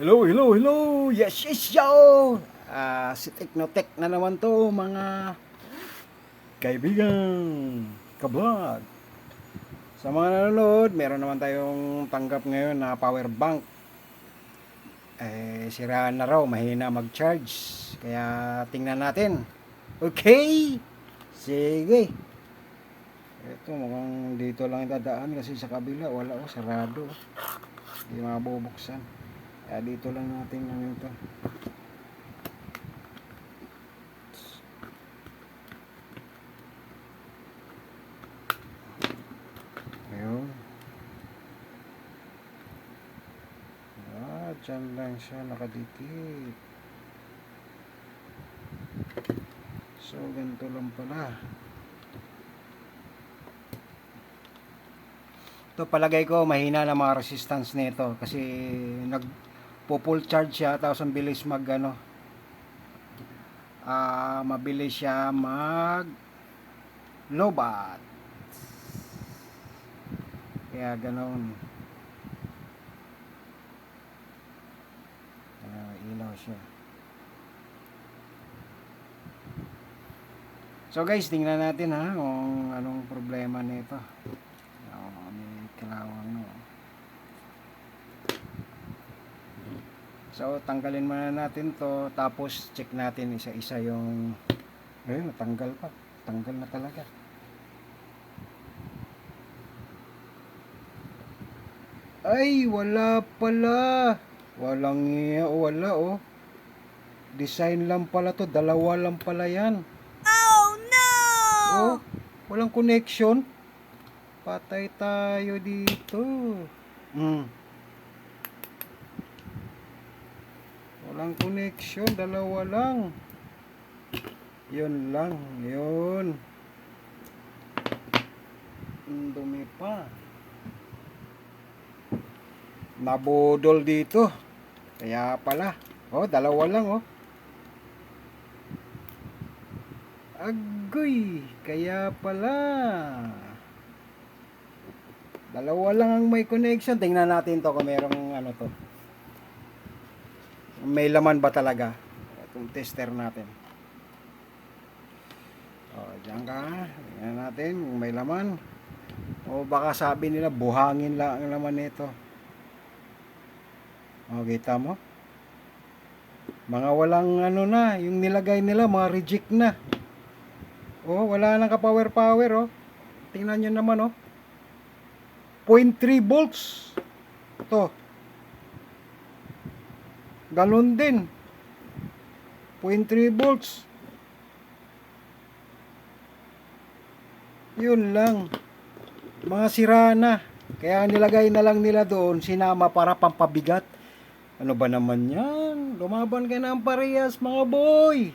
Hello, hello, hello! Yes, yes, yo! Ah, si Teknotech na naman to, mga kaibigan, kablog. Sa mga nanonood, meron naman tayong tanggap ngayon na power bank. Eh, siraan na raw, mahina mag-charge. Kaya tingnan natin. Okay! Sige! Ito, mukhang dito lang dadaan kasi sa kabila, wala oh, sarado. Hindi mabubuksan. Kaya dito lang natin ano ito. Ayun. Ah, dyan lang siya nakadikit. So, ganito lang pala. Ito palagay ko mahina na mga resistance nito kasi nag full charge siya tapos ang bilis mag ano ah mabilis siya mag lobat kaya ganon ah, ilaw siya. So guys tingnan natin ha kung anong problema nito. Oh, may kilawang no So, tanggalin muna natin to tapos check natin isa-isa yung ayun, natanggal pa. Tanggal na talaga. Ay, wala pala. Walang iya, wala oh. Design lang pala to, dalawa lang pala yan. Oh no! Oh, walang connection. Patay tayo dito. Hmm. Walang connection, dalawa lang. Yun lang, yun. Dumi pa. Nabudol dito. Kaya pala. Oh, dalawa lang oh. Agoy, kaya pala. Dalawa lang ang may connection. Tingnan natin to kung merong ano to. May laman ba talaga? Itong tester natin. O, dyan ka. Tingnan natin kung may laman. O baka sabi nila buhangin lang ang laman nito. O, kita mo? Mga walang ano na, yung nilagay nila, mga reject na. Oh, wala nang ka-power power oh. Tingnan niyo naman oh. 0.3 volts. Ito. Galon din. 0.3 volts. Yun lang. Mga sira na. Kaya nilagay na lang nila doon, sinama para pampabigat. Ano ba naman yan? Lumaban ka ng parehas, mga boy.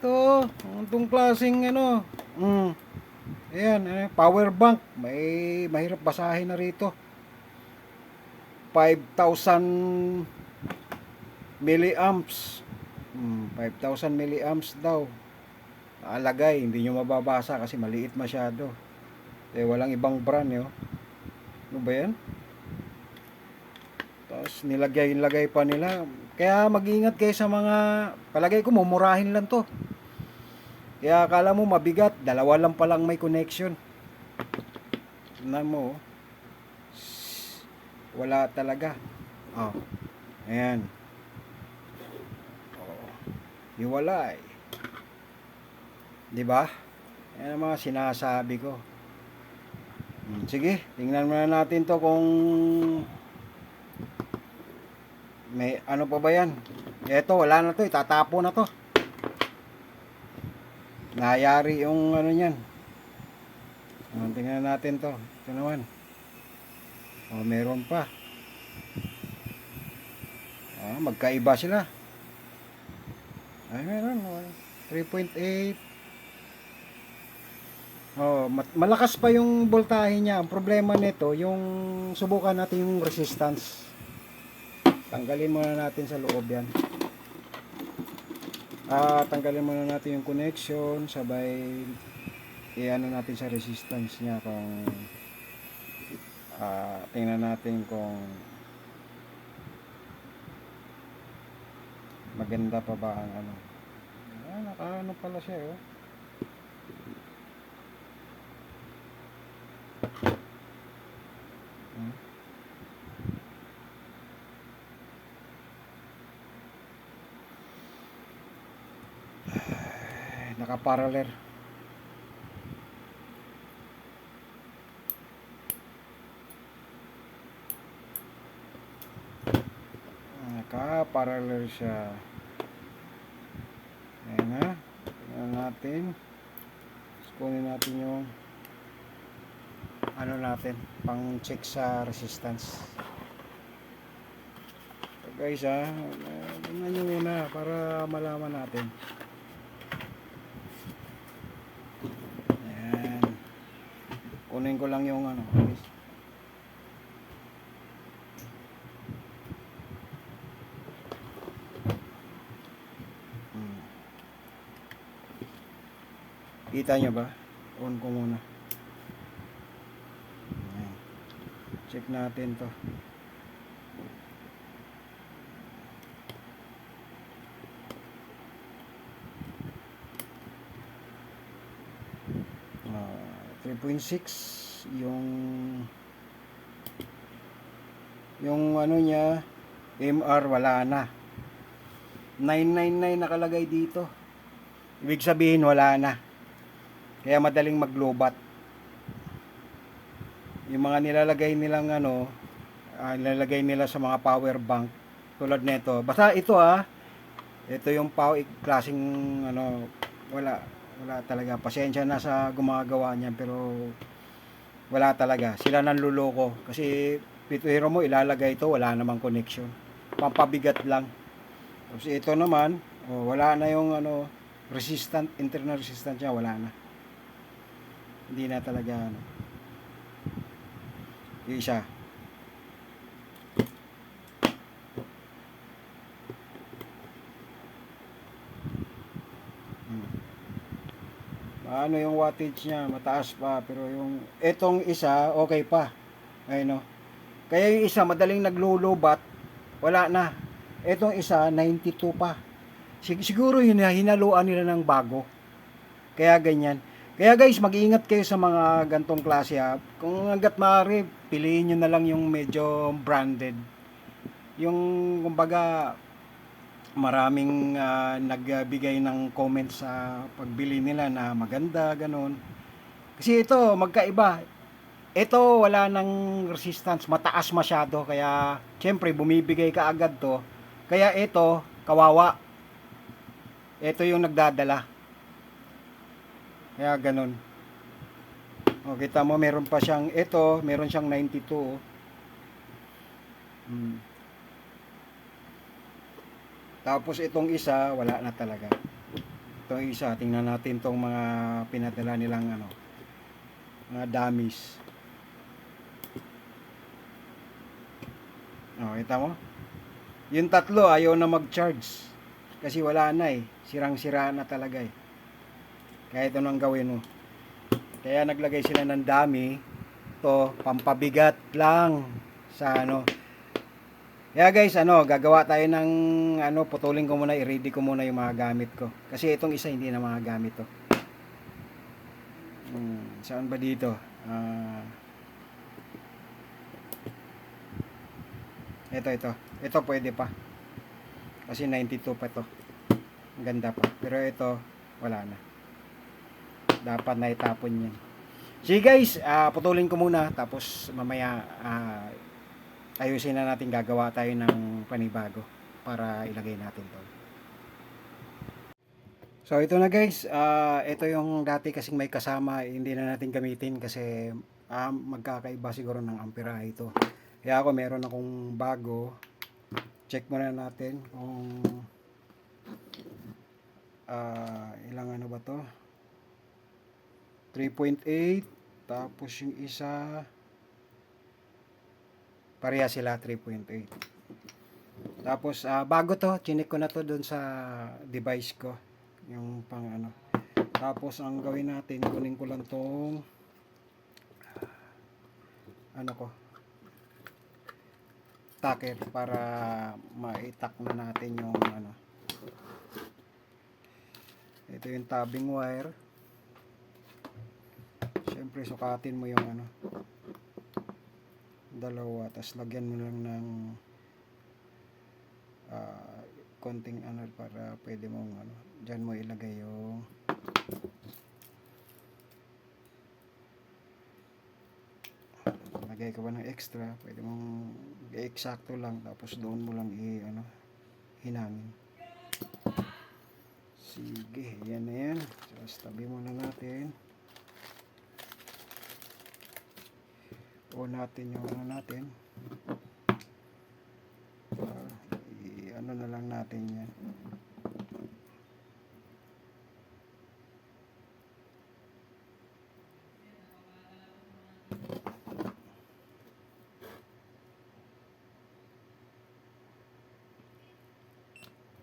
Ito, itong klaseng ano. Mm. Ayan, eh, power bank. May mahirap basahin na rito. 5,000 milliamps. Hmm, 5,000 milliamps daw. Alagay, hindi nyo mababasa kasi maliit masyado. Eh, walang ibang brand yun. Ano ba yan? Tapos nilagay-lagay pa nila. Kaya mag-ingat kayo sa mga, palagay ko mumurahin lang to. Kaya akala mo mabigat, dalawa lang palang may connection. Tignan mo, oh. wala talaga. Oh. Ayan. Hiwalay. 'Di ba? Yan ang mga sinasabi ko. Hmm, Sige, tingnan muna natin to kung may ano pa ba yan. Eto, wala na to, itatapo na to. Nayari yung ano niyan. Oh, tingnan natin to. Ito naman. Oh, meron pa. Ah, magkaiba sila. Ay, meron. oh. 3.8. Oh, malakas pa yung voltahe niya. Ang problema nito, yung subukan natin yung resistance. Tanggalin muna natin sa loob yan. Ah, tanggalin muna natin yung connection, sabay i-ano natin sa resistance niya kung ah, tingnan natin kung Maganda pa ba ang ano? Ah, nakaano pala siya oh. Hmm. Ay, Naka-parallel. Naka-parallel siya. Ayan na. Tingnan natin. Tapos kunin natin yung ano natin, pang check sa resistance. So guys ha, uh, tingnan nyo muna para malaman natin. Ayan. Kunin ko lang yung ano. guys. Hmm. Kita nyo ba? On ko muna. Check natin to. Ah, 3.6 yung yung ano niya MR wala na 999 nakalagay dito ibig sabihin wala na kaya madaling maglobat. Yung mga nilalagay nilang ano ah, nilalagay nila sa mga power bank tulad nito basta ito ah ito yung power klaseng ano wala wala talaga. Pasensya na sa gumagawa niyan pero wala talaga. Sila nanluloko. Kasi pituhero mo ilalagay ito wala namang connection. Pampabigat lang. Tapos ito naman oh, wala na yung ano resistant internal resistant niya wala na hindi na talaga ano. Yung isa. Hmm. ano yung wattage niya? Mataas pa pero yung etong isa okay pa. Ayun no? Kaya yung isa madaling naglulubat wala na. Etong isa 92 pa. Sig- siguro yun na hinaluan nila ng bago. Kaya ganyan kaya guys mag-ingat kayo sa mga gantong klase ha. Kung hanggat maaari piliin nyo na lang yung medyo branded. Yung kumbaga maraming ah, nagbigay ng comments sa pagbili nila na maganda ganun. Kasi ito magkaiba. Ito wala ng resistance. Mataas masyado kaya syempre bumibigay ka agad to. Kaya ito kawawa. Ito yung nagdadala kaya ganun o kita mo meron pa siyang ito meron siyang 92 oh. Hmm. Tapos itong isa, wala na talaga. Itong isa, tingnan natin tong mga pinadala nilang ano, mga dummies. Oh, kita mo? Yung tatlo, ayaw na mag-charge. Kasi wala na eh. Sirang-sira na talaga eh. Kaya ito nang gawin mo. Kaya naglagay sila ng dummy. To, pampabigat lang sa ano, kaya guys, ano, gagawa tayo ng ano, putulin ko muna, i-ready ko muna yung mga gamit ko. Kasi itong isa hindi na mga gamit to. Hmm, saan ba dito? Ah. ito, ito. Ito pwede pa. Kasi 92 pa to. Ang ganda pa. Pero ito, wala na. Dapat na itapon yan. Sige guys, ah, putulin ko muna. Tapos mamaya, ah, ayusin na natin gagawa tayo ng panibago para ilagay natin to. So ito na guys, ah ito yung dati kasing may kasama, hindi na natin gamitin kasi ah, magkakaiba siguro ng amperahe ito. Kaya ako meron akong bago. Check muna natin kung ah ilang ano ba to? 3.8 tapos yung isa Pareha sila 3.8. Tapos ah, bago to, chinik ko na to doon sa device ko, yung pang ano. Tapos ang gawin natin, kunin ko lang tong ano ko tacker para maitak na natin yung ano Ito yung tabbing wire. Siyempre, sukatin mo yung ano. Dalawa. Tapos lagyan mo lang ng ah, konting ano para pwede mong ano. Diyan mo ilagay yung lagay ka ba ng extra, pwede mong eksakto lang tapos doon mo lang i ano hinangin. Sige, yan na yan. Tapos tabi muna natin. O natin yung ano natin. Ah, i ano na lang natin yan.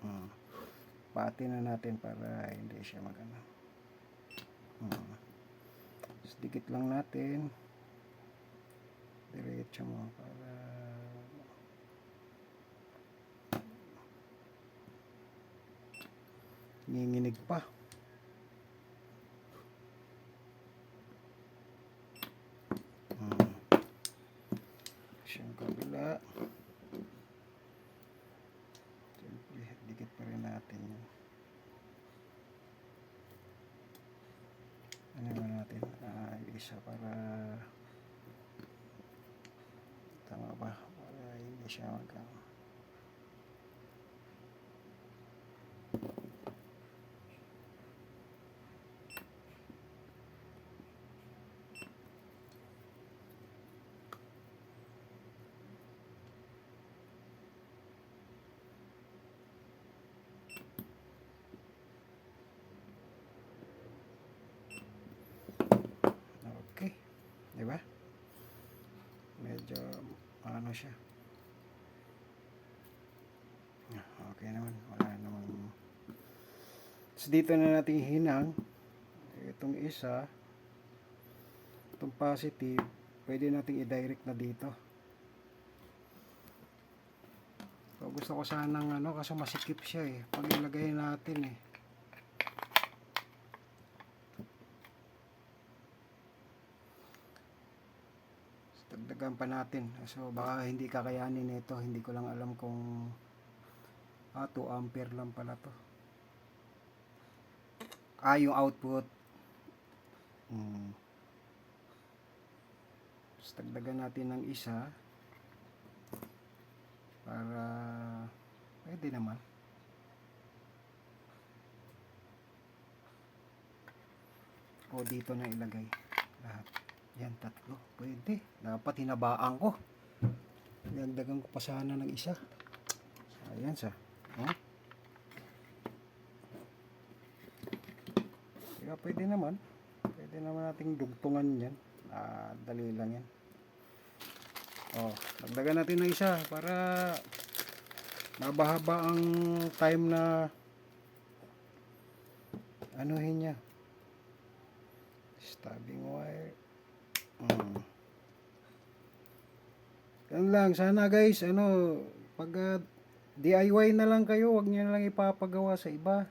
Mm. Pati na natin para hindi siya magano. Mm. Tapos lang natin. Diretso mo para nginginig pa. Mm. Siyang kabila. Siyempre, dikit pa rin natin yun. Ano ba natin? Ah, yung isa para tama ba? Para hindi siya mag Okay. Di ba? Medyo ano siya. Ah, Okay naman. Wala namang Tapos dito na natin hinang. Itong isa. Itong positive. Pwede nating i-direct na dito. So, gusto ko sanang ano kasi masikip siya eh. Pag ilagay natin eh. Pa natin. So baka hindi kakayanin nito hindi ko lang alam kung ah 2 ampere lang pala to. Ah yung output. Hmm. Tapos dagdagan natin ng isa. Para pwede naman. O dito na ilagay lahat yan, tatlo. Pwede. Dapat hinabaan ko. Dagdagan ko pa sana ng isa. Ayan sa. Huh? Kaya pwede naman. Pwede naman nating dugtungan yan. Ah, dali lang yan. Oh, dagdagan natin ng isa para mabahaba ang time na anuhin niya. Stabbing wire. Mm. Yan lang, sana guys, ano, pag ah, DIY na lang kayo, wag niyo na lang ipapagawa sa iba.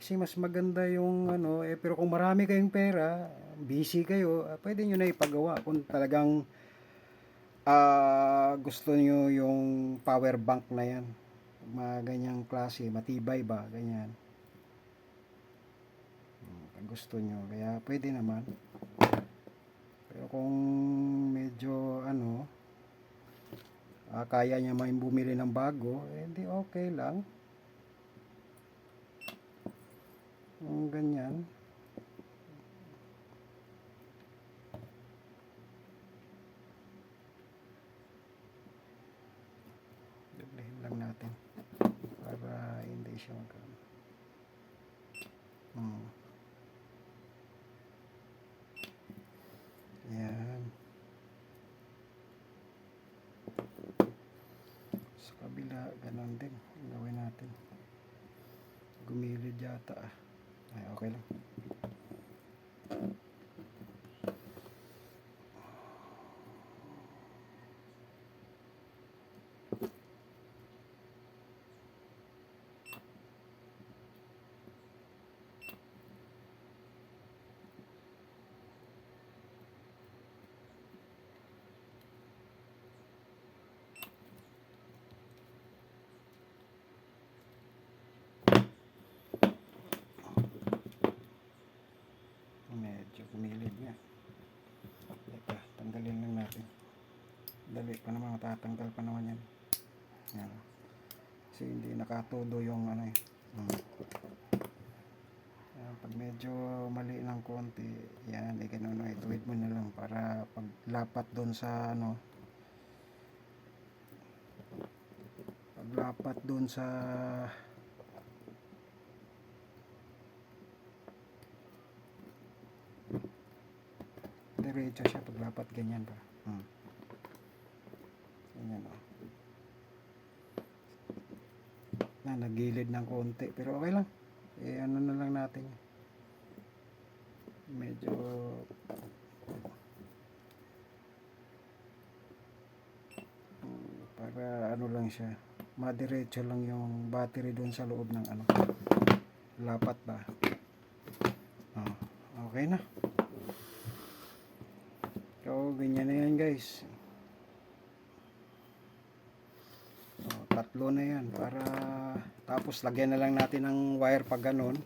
Kasi mas maganda yung ano, eh, pero kung marami kayong pera, busy kayo, ah, pwede niyo na ipagawa. Kung talagang ah, gusto niyo yung power bank na yan, mga ganyang klase, matibay ba, ganyan. Hmm, Pag gusto niyo, kaya pwede naman. Pero kung medyo ano, ah, kaya niya may bumili ng bago, eh di okay lang. Yung ganyan. Doblehin lang natin para hindi siya magkano. Hmm. Yan. Kabila, ganun din. Gawin natin. Gumilid yata ah. Ay, okay lang. Pa naman matatanggal pa naman yan yan kasi hindi nakatudo yung ano eh hmm. yan, pag medyo mali ng konti yan eh ganun eh tuwid mo na lang para pag lapat doon sa ano paglapat doon sa diretso siya paglapat ganyan ba hmm. ganyan o na nagilid ng konti. Pero okay lang. Eh ano na lang natin. Medyo para ano lang siya madiretso lang yung battery doon sa loob ng ano. Lapat ba? Oh, okay na. So ganyan na yan guys oh, tatlo na yan para tapos lagyan na lang natin ng wire pag ganon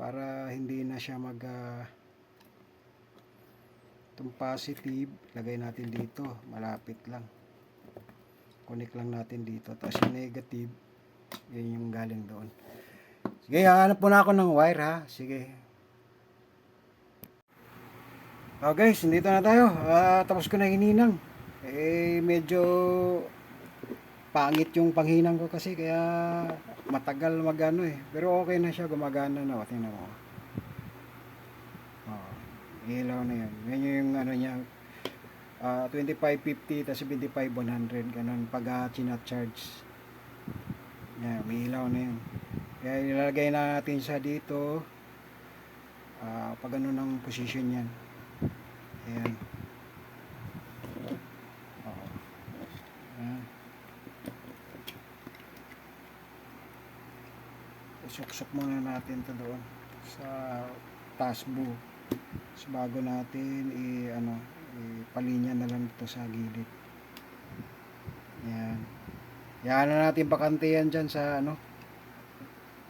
para hindi na siya mag ah, itong positive lagay natin dito malapit lang. Connect lang natin dito tapos yung negative yun yung galing doon. Sige hanap muna ako ng wire ha? Sige. Oh guys nandito na tayo. Ah, tapos ko na hininang eh medyo pangit yung panghinang ko kasi kaya matagal magano eh. Pero okay na siya gumagana na o tingnan mo. Oh, ilaw na yan yan yung ano niya ah 2550 tapos 75 100 ganun pag uh, charge yan may ilaw na yan kaya ilalagay natin siya dito ah pag ano ng position yan ayan Oo. Ayan. Suksok muna natin to doon sa tasbo so, bago natin i ano ipalinya na lang ito sa gilid. Yan yan na natin bakante yan dyan sa ano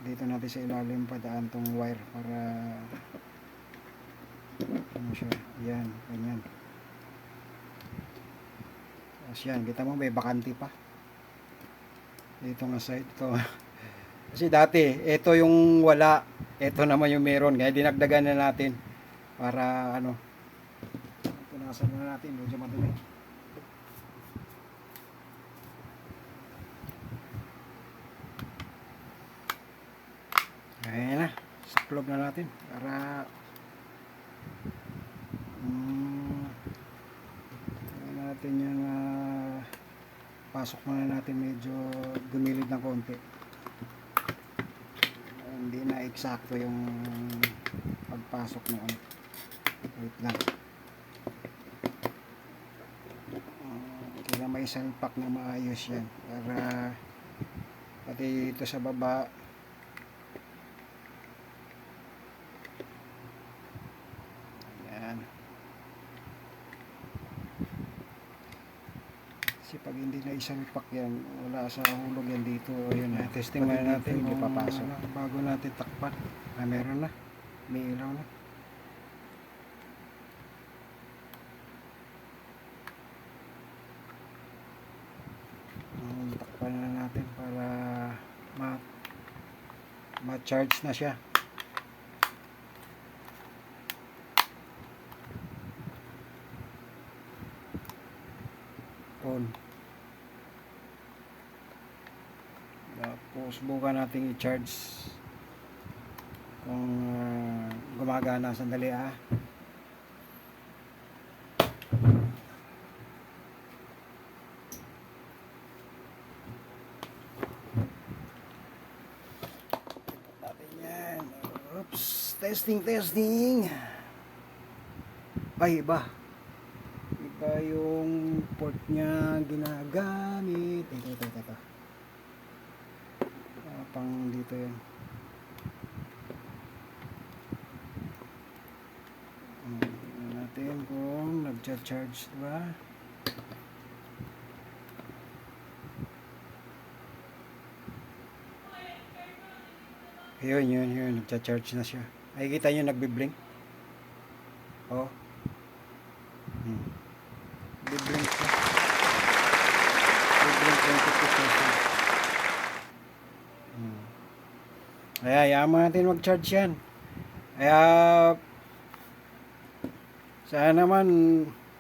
dito natin sa ilalim padaan tong wire para ano siya yan ganyan. Tapos yan kita mo may bakante pa. Dito nga side ito kasi dati ito yung wala. Ito naman yung meron. Kaya dinagdagan na natin para ano punasan na natin. Medyo madumi ayan na. Saklob na natin para ayan natin yung ah, pasok muna natin. Medyo gumilid ng konti hindi na eksakto yung pagpasok noon. Wait lang. Uh, kaya may salpak na maayos yan para pati ito sa baba yan kasi pag hindi na isalpak yan wala sa hulog yan dito. Yun na testing muna natin hindi papasok. bago natin takpan. Ah, meron na. May ilaw na. Takpan na natin para ma ma-charge na siya on tapos buka natin i-charge kung ah, gumagana sandali ah. Oops testing testing. Ay iba. Iba yung port niya ginagamit. Ito ito ito, ito. Pang dito yan tingnan natin kung nagcha-charge ba. Yun yun yun. Nagcha-charge na siya. Nakikita nyo nagbiblink? Oh hmm. biblink siya Kaya yaman natin mag-charge yan. Kaya sana naman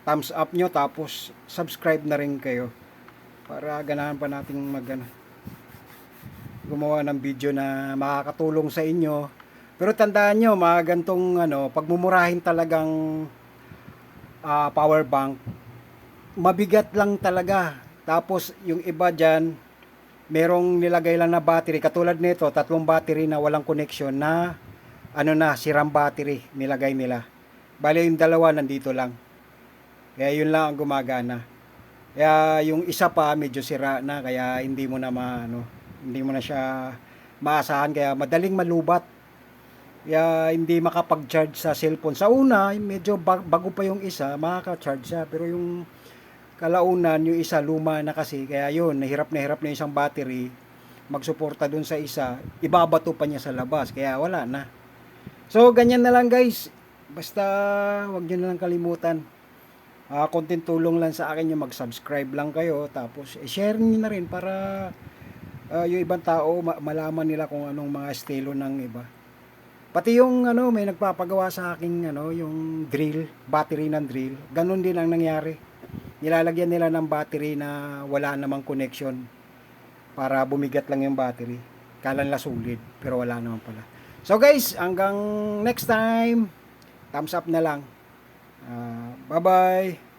thumbs up nyo tapos subscribe na rin kayo para ganahan pa nating mag ano, gumawa ng video na makakatulong sa inyo. Pero tandaan nyo, mga gantong ano, pagmumurahin talagang ah, power bank, mabigat lang talaga. Tapos yung iba dyan, merong nilagay lang na battery. Katulad nito, tatlong battery na walang connection na ano na, siram battery nilagay nila. Bali yung dalawa nandito lang. Kaya yun lang ang gumagana. Kaya yung isa pa medyo sira na kaya hindi mo na maano, hindi mo na siya maasahan kaya madaling malubat. Kaya hindi makapag-charge sa cellphone. Sa una, medyo bag- bago pa yung isa, makaka-charge siya. Pero yung kalaunan, yung isa luma na kasi. Kaya yun, nahirap na hirap na yung isang battery magsuporta dun sa isa. Ibabato pa niya sa labas. Kaya wala na. So, ganyan na lang guys. Basta, wag nyo na lang kalimutan. Ah, konting tulong lang sa akin yung mag-subscribe lang kayo. Tapos, share nyo na rin para ah, yung ibang tao ma- malaman nila kung anong mga estilo ng iba. Pati yung ano, may nagpapagawa sa akin ano, yung drill, battery ng drill. Ganun din ang nangyari. Nilalagyan nila ng battery na wala namang connection para bumigat lang yung battery. Kala nila solid, pero wala naman pala. So guys, hanggang next time, thumbs up na lang. Ah, bye-bye.